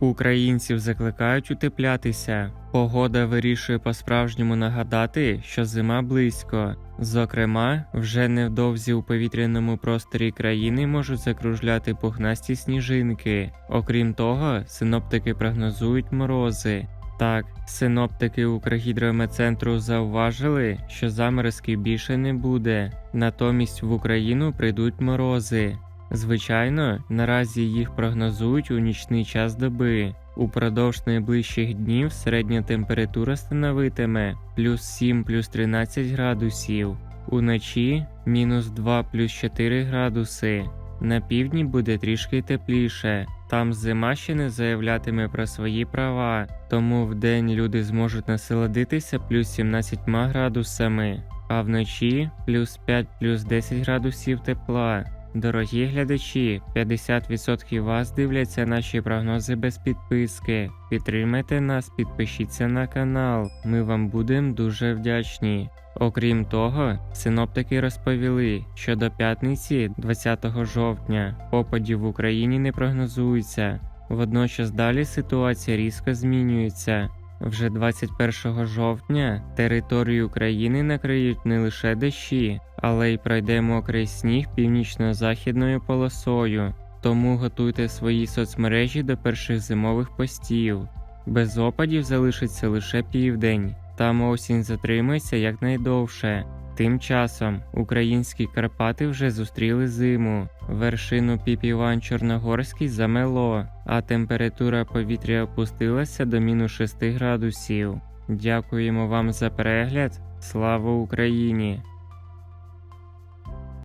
Українців закликають утеплятися. Погода вирішує по-справжньому нагадати, що зима близько. Зокрема, вже невдовзі у повітряному просторі країни можуть закружляти пухнасті сніжинки. Окрім того, синоптики прогнозують морози. Так, синоптики Укргідрометцентру зауважили, що заморозків більше не буде. Натомість в Україну прийдуть морози. Звичайно, наразі їх прогнозують у нічний час доби. Упродовж найближчих днів середня температура становитиме плюс 7 плюс 13 градусів, уночі мінус 2 плюс 4 градуси. На півдні буде трішки тепліше. Там зима ще не заявлятиме про свої права, тому вдень люди зможуть насолодитися плюс 17 градусами, а вночі плюс 5 плюс 10 градусів тепла. Дорогі глядачі, 50% вас дивляться наші прогнози без підписки. Підтримайте нас, підпишіться на канал. Ми вам будемо дуже вдячні. Окрім того, синоптики розповіли, що до п'ятниці, 20 жовтня, опадів в Україні не прогнозується. Водночас далі ситуація різко змінюється. Вже 21 жовтня територію України накриють не лише дощі, але й пройде мокрий сніг північно-західною полосою. Тому готуйте свої соцмережі до перших зимових постів. Без опадів залишиться лише південь. Там осінь затримається якнайдовше. Тим часом українські Карпати вже зустріли зиму. Вершину Піпіван Чорногорський замело, а температура повітря опустилася до мінус 6 градусів. Дякуємо вам за перегляд. Слава Україні!